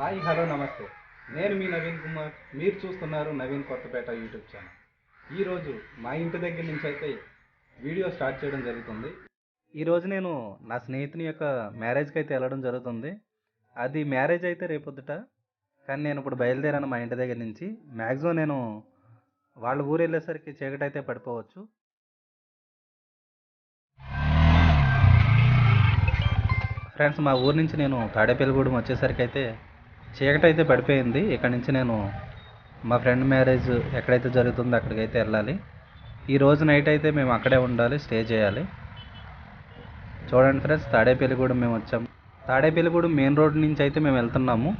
Hi hello నమస్తే. నేను మీ నవీన్ కుమార్. మీరు చూస్తున్నారు నవీన్ కొత్తపేట యూట్యూబ్ ఛానల్. ఈరోజు మా ఇంటి దగ్గర నుంచి అయితే వీడియో స్టార్ట్ చేయడం జరుగుతుంది. ఈరోజు నేను నా స్నేహితుని యొక్క మ్యారేజ్కి అయితే వెళ్ళడం జరుగుతుంది. అది మ్యారేజ్ అయితే రేపొద్దుట కానీ నేను ఇప్పుడు బయలుదేరాను మా ఇంటి దగ్గర నుంచి. మ్యాక్సిమం నేను వాళ్ళ ఊరు వెళ్ళేసరికి చీకటి అయితే పడిపోవచ్చు. ఫ్రెండ్స్ మా ఊరు నుంచి నేను తాడేపల్లిగూడెం వచ్చేసరికి అయితే చీకటి అయితే పడిపోయింది. ఇక్కడ నుంచి నేను మా ఫ్రెండ్ మ్యారేజ్ ఎక్కడైతే జరుగుతుందో అక్కడికైతే వెళ్ళాలి. ఈ రోజు నైట్ అయితే మేము అక్కడే ఉండాలి స్టే చేయాలి. చూడండి ఫ్రెండ్స్ తాడేపల్లిగూడెం మేము వచ్చాము. తాడేపల్లిగూడెం మెయిన్ రోడ్ నుంచి అయితే మేము వెళ్తున్నాము.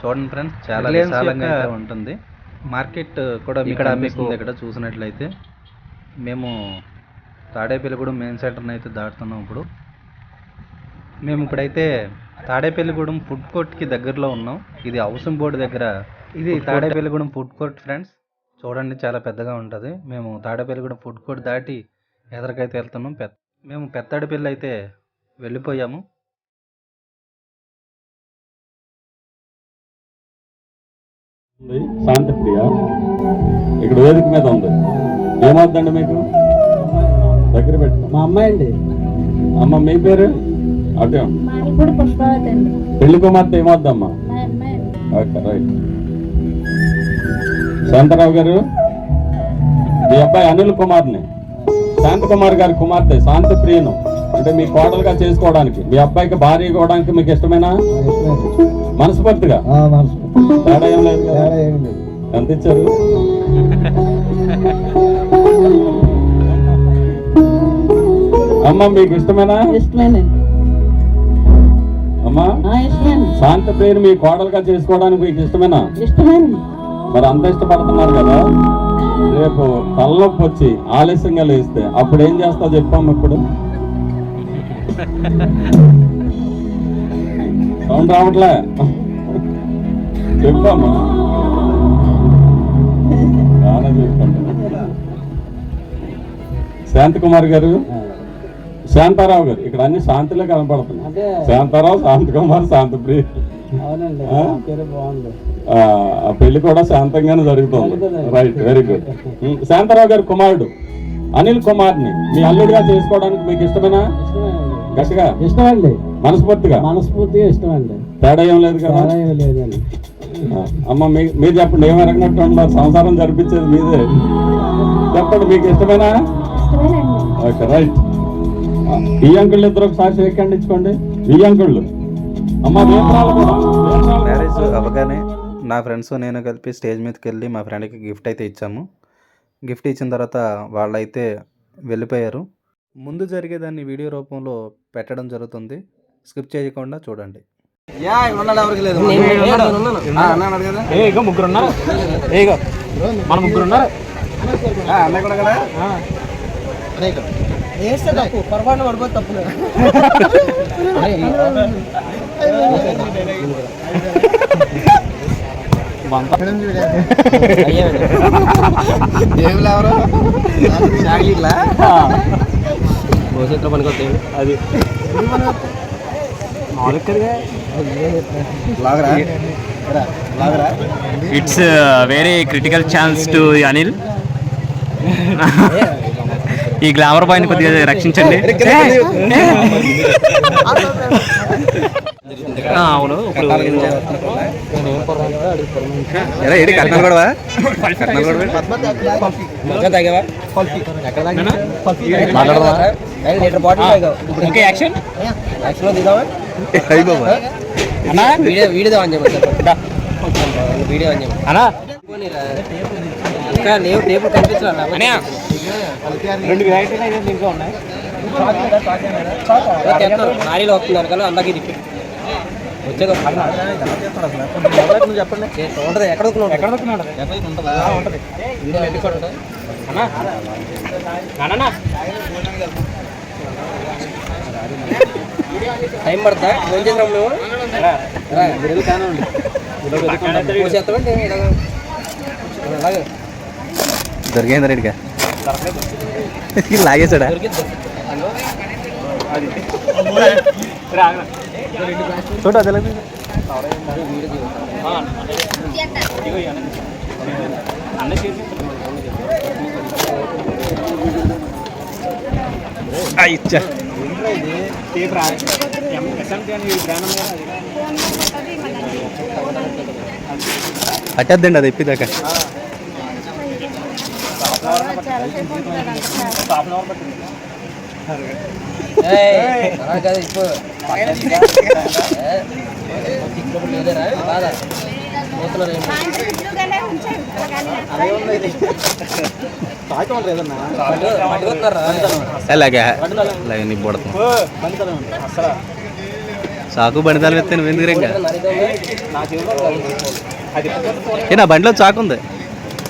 చూడండి ఫ్రెండ్స్ చాలా విశాలంగా ఉంటుంది. మార్కెట్ కూడా ఇక్కడ మీకు ఇక్కడ చూసినట్లయితే. మేము తాడేపల్లిగూడెం మెయిన్ సెంటర్ని అయితే దాటుతున్నాం ఇప్పుడు. మేము ఇప్పుడైతే తాడేపల్లిగూడెం ఫుడ్ కోర్ట్కి దగ్గరలో ఉన్నాం. ఇది హౌసింగ్ బోర్డు దగ్గర. ఇది తాడేపల్లిగూడెం ఫుడ్ కోర్ట్ ఫ్రెండ్స్ చూడండి చాలా పెద్దగా ఉంటుంది. మేము తాడేపల్లిగూడెం ఫుడ్ కోర్ట్ దాటి ఎదరికైతే వెళ్తున్నాం పెద్ద మేము పెద్దాడిపల్లి అయితే వెళ్ళిపోయాము. ఉంది. శాంతి ప్రియ ఇక్కడ వేదిక మీద ఉంది. ఏమవుతుందండి మీకు? దగ్గర పెట్టుకో. మా అమ్మాయి అండి. అమ్మ మీ పేరు? పుష్పవతి అండి పెళ్ళి కుమార్తె ఏమవుద్దమ్మా ఓకే రైట్. శాంతరావు గారు మీ అబ్బాయి అనిల్ కుమార్ని. శాంత కుమార్ గారి కుమార్తె శాంతి ప్రియను. అంటే మీ కోడలుగా చేసుకోవడానికి మీ అబ్బాయికి భార్య ఇవ్వడానికి మీకు ఇష్టమేనా? మనస్ఫూర్తిగా. మనసు తేడా ఏం లేదు. ఎంత ఇచ్చారు? అమ్మ మీకు ఇష్టమేనా? ఇష్టమేనండి. అమ్మా శాంత ప్రియను మీ కోడలుగా చేసుకోవడానికి మీకు ఇష్టమేనా? మరి అంత ఇష్టపడుతున్నారు కదా. రేపు తలనొప్పి వచ్చి ఆలస్యంగా లేస్తే అప్పుడు ఏం చేస్తావు చెప్పాము ఇప్పుడు? సౌండ్ రావట్లే. చెప్పాము శాంతకుమార్ గారు శాంతారావు గారు. ఇక్కడ అన్ని శాంతిలో కనపడుతున్నాయి. అంటే శాంతారావు శాంతప్రియ. బాగుంది. ఆ ఆ పెళ్ళి కూడా శాంతంగానే జరుగుతుంది. రైట్ వెరీ గుడ్ శాంతారావు గారి కుమారుడు. అనిల్ కుమార్ని మీ అల్లుడిగా చేసుకోవడానికి మీకు ఇష్టమేనా? గట్టిగా. ఇష్టమండి. మనస్ఫూర్తిగా. మనస్ఫూర్తిగా ఇష్టమండి. తేడా ఏం లేదు కదా? లేదండి. అమ్మ మీ- మీరు చెప్పండి ఏం ఎరగనట్టు ఉన్నారు? సంసారం జరిపించేది మీదే. చెప్పండి మీకు ఇష్టమేనా? ఓకే రైట్ ఈ అంకుళ్ళు ఇద్దరు ఒకసారి షేక్ హ్యాండ్ ఇచ్చుకోండి ఈ అంకుళ్ళు. అమ్మ మ్యారేజ్ కూడా. అవ్వగానే నా ఫ్రెండ్స్ నేను కలిపి స్టేజ్ మీదకి వెళ్ళి మా ఫ్రెండ్కి గిఫ్ట్ అయితే ఇచ్చాము. గిఫ్ట్ ఇచ్చిన తర్వాత వాళ్ళైతే వెళ్ళిపోయారు. ముందు జరిగేదాన్ని వీడియో రూపంలో పెట్టడం జరుగుతుంది. స్కిప్ చేయకుండా చూడండి. ఏగో ముగ్గురు ఉన్నారు ముగ్గురు ఉన్నారు పొరపాటు పడిపోతే తప్పు భవిష్యత్తులో పనికొస్తాయి అది it's very critical chance to Anil ఈ గ్లామర్ బాయ్ని కొద్దిగా రక్షించండి ఆ, అవును అన్నా వీడియో వీడియో అని చెప్పండి దా. వీడియో అని చెప్పండి అన్నా ఇంకా లేవు టేబుల్ అన్నయ్య రెండు వెరైటీలు అయితే దీంట్లో ఉన్నాయి. వస్తున్నారు కదా అందరికి రిపీట్ వచ్చేది చెప్పండి ఉంటుంది ఎక్కడ వస్తున్నాడు ఎక్కడ ఉంటుంది. టైం పడుతుందా? ఫోన్ చేసాం మేము పోసేస్తామంటే ఇలాగ? అలాగే దొరికింది రెడ్డిగా లాగేశాడా? చూడ ఇచ్చా. పట్టద్దండి అది ఎప్పిదాకా హాఫ్ అన్ అవర్ పట్టింది ఇప్పుడు లేదరా బాగా పోతున్నారు ఏంటి? పట్టు- పట్టుకొస్తున్నారా? అలాగే. అలాగే నీ పడుతుంది. చాకు బండిదాలు ఎత్తే నువ్వు ఎందుకు రంగా? నా బండిలో చాకు ఉంది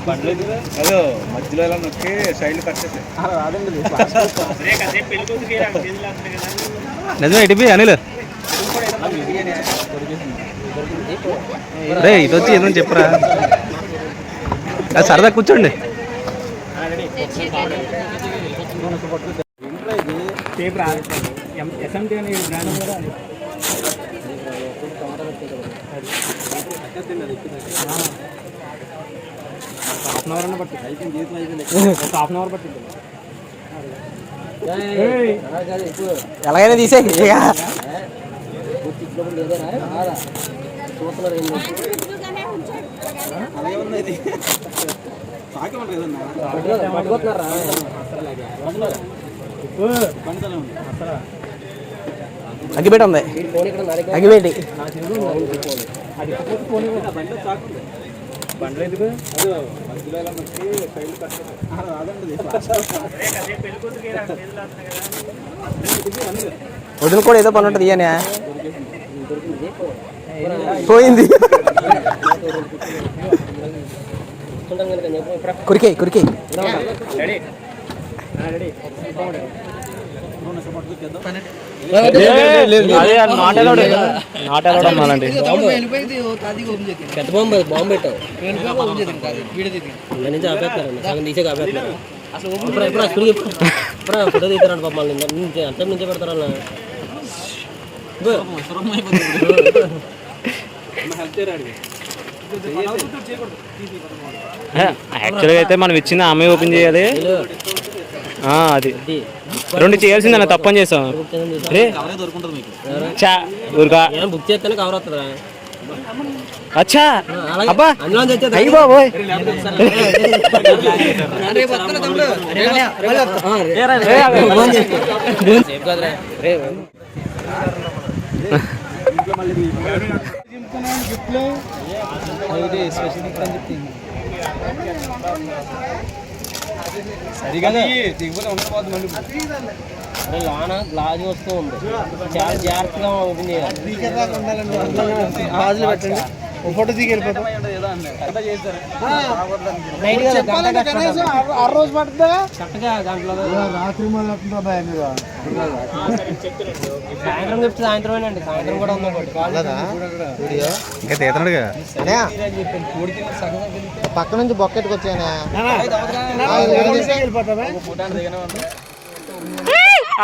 పడలేదు అదో మధ్యలో ఎలా నొక్కి సైడ్ కట్ నిజమే ఇటు అనిల్. రే ఇది వచ్చి ఏదో చెప్పరా. సరదా కూర్చోండి. టేప్ రా ఎస్ఎంటీ అని బ్రాండ్ కూడా హాఫ్ అన్ అవర్ అన్న పట్టింది హాఫ్ అన్ అవర్ పట్టింది ఎలాగైనా తీసే ఇప్పుడు అగ్గిపెట్టి ఉంది. అగ్గిపెట్టి బండ్లు ఎందుకు? వదిన కూడా ఏదో పని ఉంటుంది ఇయనే పోయింది. కురికే కురికే. రెడీ. రెడీ. అదే నాటలోడు నాటలోడు అమ్మాలండి పెద్ద బాంబు అది, బాంబు పెట్టావు. ఇంకా నుంచి ఆపేస్తారు సగం తీసే ఆపేస్తారు. ఇప్పుడు ఇప్పుడు అసలు ఇప్పుడు ఇప్పుడు ఫోటో తీస్తారంట పాప మళ్ళీ నుంచి అంత నుంచే పెడతారు అన్న యాక్చువల్గా అయితే మనం ఇచ్చింది ఆమె ఓపెన్ చేయాలి. అది. రెండు చేయాల్సింది అన్న తప్పని చేసాం. రే. చా బుక్ చేస్తేనే కవర్ అవుతుందా అచ్చా. అబ్బా. అయ్యి బాబోయ్. ఆ, అరే లోన గ్లాజ్ వస్తూ ఉంది. చాలా జాగ్రత్తగా ఓపెన్ చేయాలి ఫోటో దిగి వెళ్ళిపోతాం కష్టపడాలి. కరెక్ట్గా గంటలో సాయంత్రం చెప్తే సాయంత్రం అండి సాయంత్రం కూడా ఉంది ఇంకా పక్క నుంచి బొక్కెట్టుకు వచ్చానే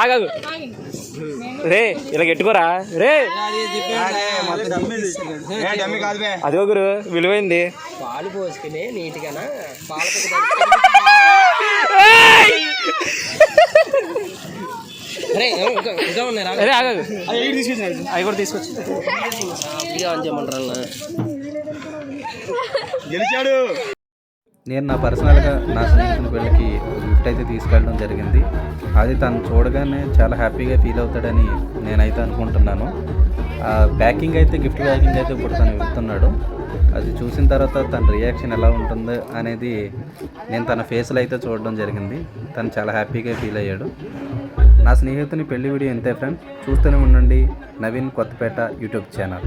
ఆగాగు. రే ఇలా ఎట్టుకోరా రే. అదే గురు విలువైంది. పాలు పోసుకుని ఆగాగు. అవి కూడా తీసుకొచ్చి. వీడియో ఆన్ గెలిచాడు. నేను నా పర్సనల్గా నా స్నేహితుని పెళ్ళికి గిఫ్ట్ అయితే తీసుకెళ్ళడం జరిగింది. అది తను చూడగానే చాలా హ్యాపీగా ఫీల్ అవుతాడని నేనైతే అనుకుంటున్నాను. ఆ ప్యాకింగ్ అయితే గిఫ్ట్ ప్యాకింగ్ అయితే ఇప్పుడు తను ఇస్తున్నాడు. అది చూసిన తర్వాత తన రియాక్షన్ ఎలా ఉంటుందో అనేది నేను తన ఫేస్లో అయితే చూడడం జరిగింది. తను చాలా హ్యాపీగా ఫీల్ అయ్యాడు. నా స్నేహితుని పెళ్ళి వీడియో ఇంతే ఫ్రెండ్ చూస్తూనే ఉండండి. Naveen Kothapeta YouTube channel.